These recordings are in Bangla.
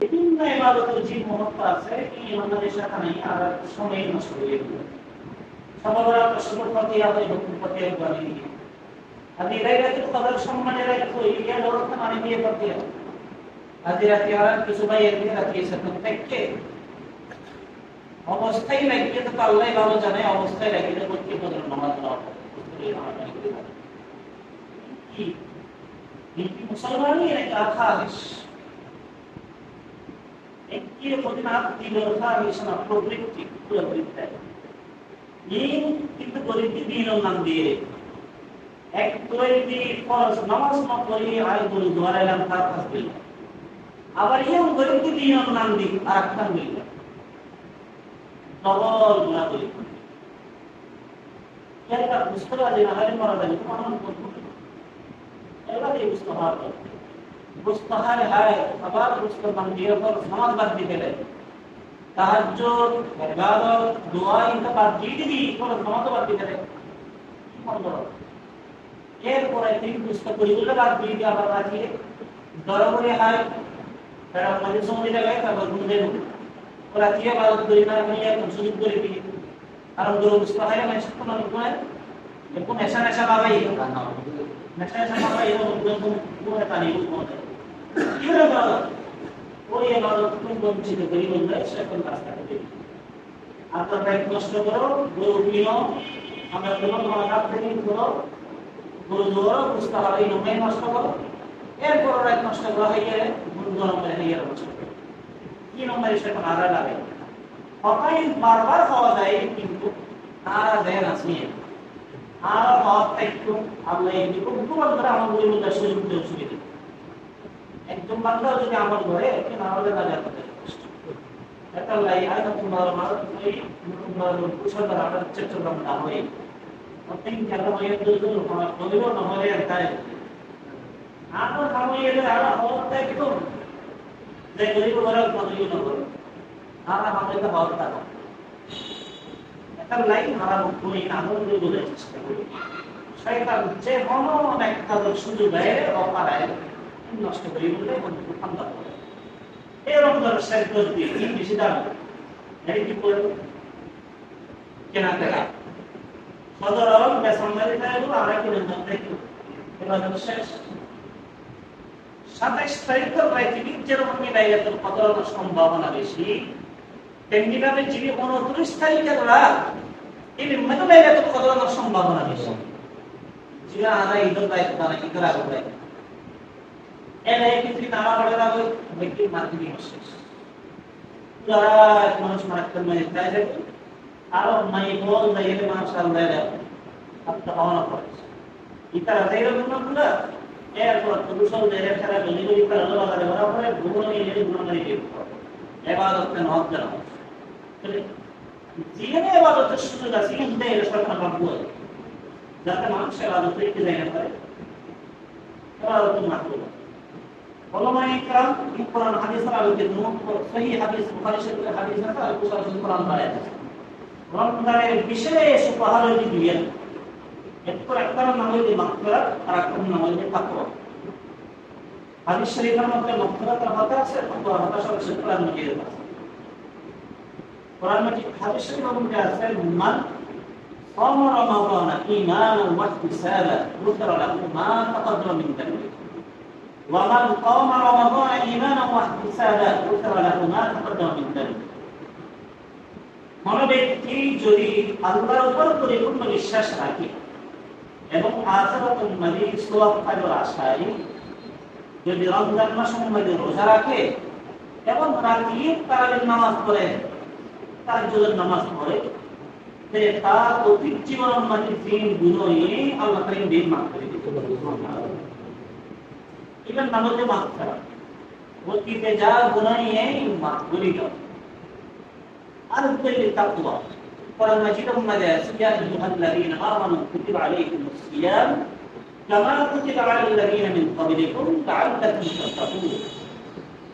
বিভিন্ন ইবাদতের যে মহত্ব আছে এই ইমানদারের সাথে আর সময় নষ্ট হয়ে গেল সর্বদা প্রশ্নের আদে হুকুম প্রতি একবারে নিয়ে কদর সম্মানে রাখো এই জ্ঞান অর্থ মানে নিয়ে প্রতি আজ রাতে আর কিছু ভাই এর রাতে সাথে থেকে অবস্থায় লাগিয়ে তো আল্লাহ ভালো জানে অবস্থায় লাগিয়ে করতে বদল নামাজ পড়া কি মুসলমানই নাকি আখালিশ দিল খালিস না প্রবৃত্তি প্রবৃত্তি কিন্তু প্রবৃত্তি দিল নাম দিয়ে এক তৈরি ফরজ নামাজ না পড়ি আয় গুরু দ্বারা এলাম তার থাকবে আবার ইয়ং গরিবকে দিন নাম দিই আর একটা মিলবে ডবল গুণা করি বুঝতে পারি না মারা যাবে তোমার এবারে বুঝতে হবে বুঝতে হয়, আবার বুঝতে মান দিয়ে পর বাদ দিয়ে গেলে। তাহাজ্জুদ, ইবাদত, দোয়া ইনকা বাদ দিয়ে দিবি কোন নামাজ বাদ মন করো? এরপরে তিনি বুঝতে করি বলে বাদ দিয়ে দিয়ে আবার রাখিয়ে দরবারে হয়, তারা মাঝে সময় লাগায় তারপর ঘুম দেব ওরা দিয়ে বাদ করি না, আমি এখন সুযোগ করে দিই। আর দূর বুঝতে হয় না সেটা মানে কোন নেশা নেশা বাবাই। রাস্তা করে আপনার ব্যাগ নষ্ট করো গরু আমরা কোনো তোমার হবে এই নম্বরে নষ্ট করো এরপর ওরা নষ্ট করা হয়ে গেলে গুরু নম্বরে হয়ে করো কি নম্বরে সেটা নাড়া লাগে হকাই বারবার খাওয়া যায় কিন্তু নাড়া দেয় না আমার একজন আমার ঘরে একটু নাড়ালে না যায় একটা লাই আর তোমার আমার ওই তোমার কুশল আমার চট্টগ্রাম না Penting kalau mau itu dulu, kalau dulu nomor yang tadi. Apa kamu ini ada hotel itu? Saya beli beberapa kalau itu nomor. একটা লাইন করি শয়তান যে সুযোগ দেয়, অপারায় নষ্ট করি বলে এরকম সাইকেল দিয়ে কি বেশি দাম কি কেনা এবার শেষ। সাতাইশ পৃথিবীর যেরকম সম্ভাবনা বেশি, তেমনি ভাবে যিনি উনত্রিশ তারিখের রাত মতো লাইলাতুল কদরের সম্ভাবনা বেশি। যিনি আনা ঈদের দায়িত্ব না ঈদের আগে দায়িত্ব এর কিন্তু নামা পড়ে না ব্যক্তি মার্কেটিং শেষ। যারা মানুষ মার্কেট মানে তাই আরও মাই বল দাইলে মাশাআল্লাহ আপনি হওয়া পড়ে ইতারা তাইরা গুণ গুণ এরপর পুরুষল দেহের ছাড়া গলি গলি তারা আল্লাহ বাজারে বলা পরে ভুবন নিয়ে নিয়ে গুণ মারি দিয়ে এবাদত হক জানা জীবনে এবাদতের সুযোগ আছে, কিন্তু এর সরকার ভাববো যাতে মানুষ করতে যায় না পারে এবাদত মাত্র দিবেন এরপর একটা নাম মাগফিরাত, আর একটা নাম হইতে তাকওয়া। মধ্যে আর হতা আছে তাকওয়া হতা আছে কোরআন মজিদ হাদিস শরীফের মধ্যে আছে মান صام رمضان إيمانا واحتسابا غفر له ما تقدم من ذنبه ومن قام رمضان إيمانا واحتسابا غفر له ما تقدم من ذنبه কোন ব্যক্তি যদি আল্লাহর উপর পরিপূর্ণ বিশ্বাস রাখে এবং আখিরাত মানে সোয়াব পাইবার আশায় যদি রমজান মাসের মধ্যে রোজা রাখে এবং রাতে তারাবির নামাজ পড়ে তাহাজ্জুদের নামাজ পড়ে তে তার অতীত জীবনের মাঝে দিন গুণই আল্লাহ তাকে দিন মাফ করে দিতে এবার নামাজে মাফ করা অতীতে যা গুণই মাফ করে দেওয়া أرجو للتقوى ولما جئتم ماذا يا أيها الذين آمنوا كتب عليكم الصيام كما كتب على الذين من قبلكم لعلكم تتقون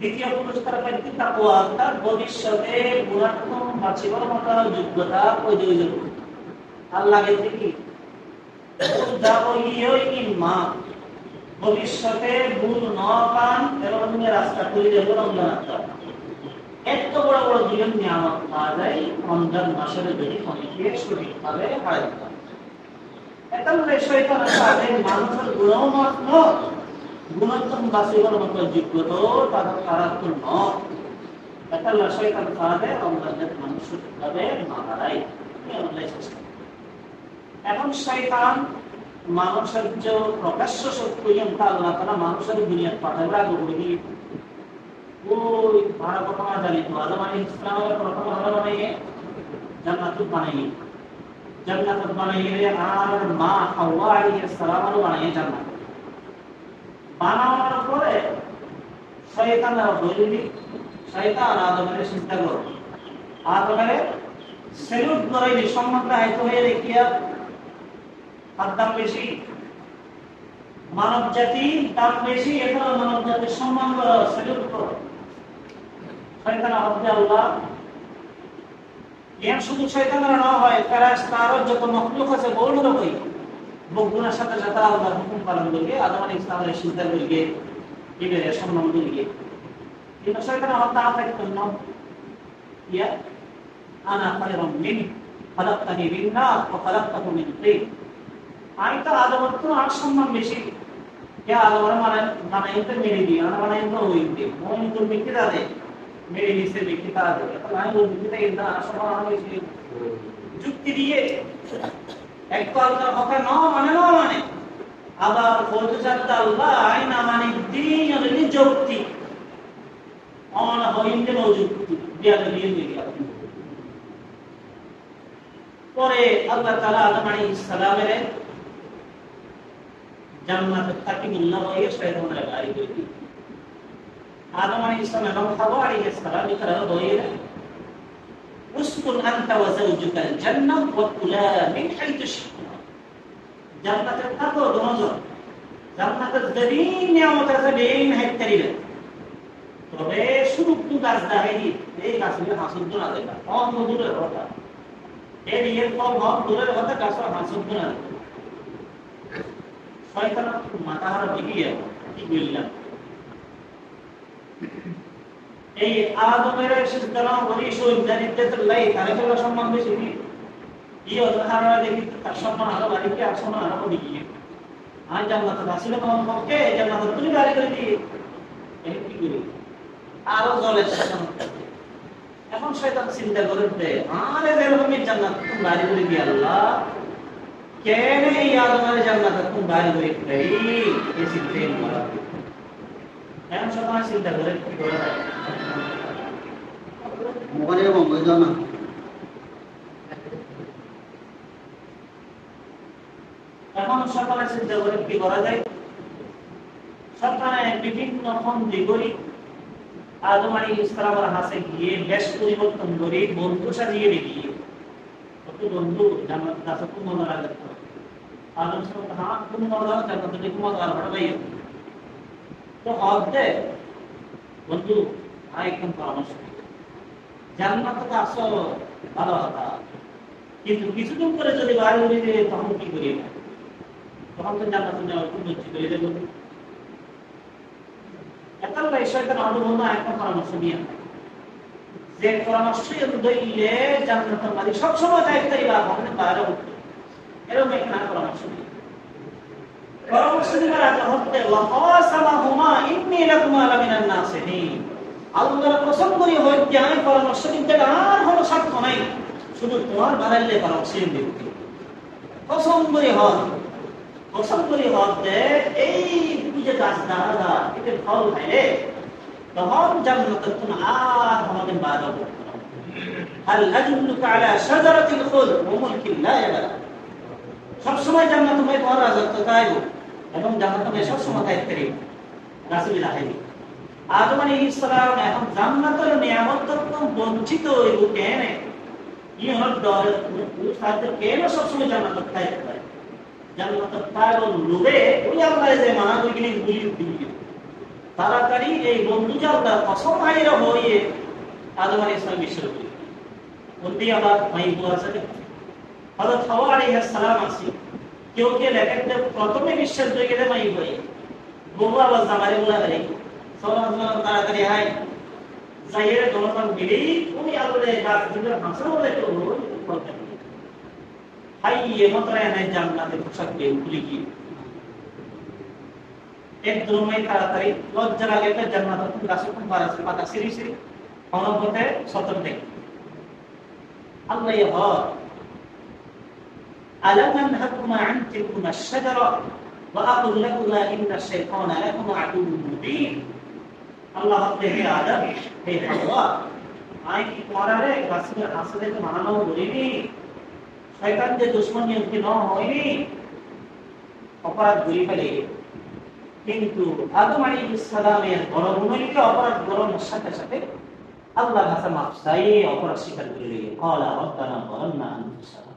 দ্বিতীয় পুরস্কার পাইতে তাকওয়া তার ভবিষ্যতে গুণাত্মক যোগ্যতা প্রয়োজন কি? ভবিষ্যতে ভুল ন পান এবং রাস্তা খুলে দেবো রমজান এত বড় বড় জীবন নিয়ামত পাওয়া যায়, রমজান মাসের যদি অনেকে সঠিকভাবে হারাই একালে শয়তান তাদের মানুষের গুণোত্তম বাসিবার মতো। যোগ্যত তাদের খারাপ ন একালে শয়তান তাদের রমজানের মানুষ সঠিকভাবে মারাই এখন শয়তান মানুষের যে প্রকাশ্য শক্তি আল্লাহ তারা মানুষের দুনিয়ার পাঠাবে আগ্রহী ওই ভাড়া প্রথম জানি তো আদম আলী ইসলামের প্রথম ভালো বানাইয়ে জান্নাত বানাইয়ে। জান্নাত বানাইয়ে আর মা হাওয়া আলাইহিস সালাম বানাইয়ে জান্নাত। বানানোর পরে শয়তান বলিনি শয়তান আদমের চিন্তা করো। আদমের সেলুট করাইনি সম্মানটা হয়তো হয়ে দেখিয়া তার দাম বেশি। মানব জাতি দাম বেশি এখানে মানব জাতির সম্মান করা, সেলুট করো। শয়তান আহমদে আল্লাহ, জ্ঞান শুধু শয়তানের না হয় ফেরাস তারও যত মখলুক আছে বড় রকমই বগুনার সাথে সাথে আল্লাহর হুকুম পালন করিয়ে আদম আলী ইসলামের চিন্তা করিয়ে এবারে সম্মান করিয়ে কিন্তু শয়তান আহমদে আপনাকে জন্য ইয়া? আনা খায়রাম মিন, খালাক্তানি মিন নার ওয়া খালাক্তাহু মিন তিন। আমি তো আদমের তো আর সম্মান বেশি। কে আদমের মানে মানে তো মেরে দিই আর মানে তো ওই দিই। মন তো মিটে দাদে মেরে নিচে তারা দেবে আমি ওই ব্যক্তিটা কিন্তু আসমান আমি যুক্তি দিয়ে এক তো আল্লাহর কথা ন মানে ন মানে। আবার বলতে চাচ্ছে আল্লাহ আইন মানে দিন হলে যুক্তি। অন হইন্দে যুক্তি। দিয়া দিয়ে দিয়ে পরে আল্লাহ তাআলা আদম আলাইহিস সালামের জান্নাতে তাকিবুল্লাহ হয়ে শয়তানের গাড়ি করে আদম আলাইহিস সালাম এবং হাওয়া আলাইহিস সালাম ইকরা বইরা উসকুন আনতা ওয়া যাওজুকাল জান্নাহ ওয়া কুলা মিন হাইতু শি'তুমা জান্নাতে থাকো দুজন জান্নাতে জরিন নিয়ামত আছে বেইন হাইত করিবে তবে শুধু একটু গাছ দেখাইনি এই গাছগুলো হাসুদ্দ না দেখা কম দূরের কথা। এর ইয়ের কম কম দূরের কথা গাছটা হাসুদ্দ না শয়তান মাথা হারা ঠিকই ঠিক বললাম? এই আদমের সিজদালাম বলি সৈদানিত্বলাই তারে তো সম্মান বেশি কি ই অধারা দেখি তার সম্মান আরও বাড়িতে আর সম্মান আরও দিকে আজ জান্নাত আসলে তোমার পক্ষে জান্নাত তুমি গাড়ি করে দিয়ে। এই কি করি? আরও জলে এখন শয়তান চিন্তা করে দে আরে যেরকম জান্নাত তুমি গাড়ি করে দিয়ে আল্লাহ, কেন এই আদমের জান্নাত তুমি গাড়ি করে দেই এই চিন্তা করা এখন সবাই চিন্তা করে কি করে? মোবাইলে বন্ধ যাও না এখন সকালে চিন্তা করে, কি করা যায়? সকালে বিভিন্ন ফন্দি করি আদম আলী ইসলামের হাসে গিয়ে বেশ পরিবর্তন করি, বন্ধু সাজিয়ে দেখি। কত বন্ধু জান্নাত কাছে খুব মজা লাগে আদম সাহেব হ্যাঁ খুব মজা জান্নাত খুব মজা আর ভাড়া ভাই তো হক দে বন্ধু আর একদম পরামর্শ তো আসো ভালো কথা কিন্তু কিছুদিন যদি বাড়ি উড়ে তখন কি করি তখন তো খুব একটা পরামর্শ নিয়ে যে পরামর্শ দইলে মালিক সবসময় দায়িত্ব হবে বাইরে উঠবে এরকম একটা পরামর্শ নিয়ে পরামর্শ দিবার আগে আল্লাহর কসম করি হইতে আমি পরামর্শ দিতে আর কোনো স্বার্থ নাই শুধু তোমার বানাইলে পরামর্শ দিতে কসম করি হন কসম করি হতে এই তুমি যে গাছ দাঁড়া এতে ফল খাইলে তখন জান্নাতের তুমি আর আমাদের বাধা করতে هل أدلك على شجرة الخلد وملك لا يبلى সবসময় জান্নাত তোমায় তোমার রাজত্ব চাইব এবং জান্নাতে সবসময় দায়িত্বের রাসুল রাহেনি আদম ইসলাম এখন জান্নাতের নিয়ামত তত্ত্ব বঞ্চিত হইব কেন? ইহর ডর সাহায্য কেন সবসময় জান্নাত দায়িত্ব পায় জান্নাত পাগল লোভে ওই আল্লাহ যে মানা গুলি তাড়াতাড়ি এই বন্ধু জাল্লা অসহায়ের হয়ে আদম ইসলাম বিশ্ব বন্দি আবার মাই বুয়ার সাথে হযরত হাওয়া আলাইহিস সালাম আছে। কেউ কে লেখেন প্রথমে বিশ্বাস হয়ে গেলে মাই হয়ে বহু আবার জামারে বলা সবার তাড়াতাড়ি হাই যাইয়ে জনগণ মিলেই উনি আলোরে গাছ দিলে হাসা বলে তো বলতেন হাই এমতরায় নাই জান্নাতে পোশাক দিয়ে খুলি কি এক দুর্ময় তাড়াতাড়ি লজ্জা লাগে তো জান্নাত খুব গাছে খুব বার আছে পাতা সিরি সিরি অনবতে সতর দেখে আল্লাহ ইহর ألم أنهكما عن تلكما الشجرة وأقول لكما إن الشيطان لكم عدو مبين আল্লাহ হে আদম হে হাওয়া আমি কি করারে আসলে তো মানানো বলিনি শয়তান যে হয়নি। অপরাধ ঘুরি ফেলে। কিন্তু আদম আলী ইসলামের বড় ভূমিকা অপরাধ গ্রহণের সাথে সাথে আল্লাহ ভাষা মাফ অপরাধ স্বীকার করে কলা রব্বানা বরন্না আনফুসানা।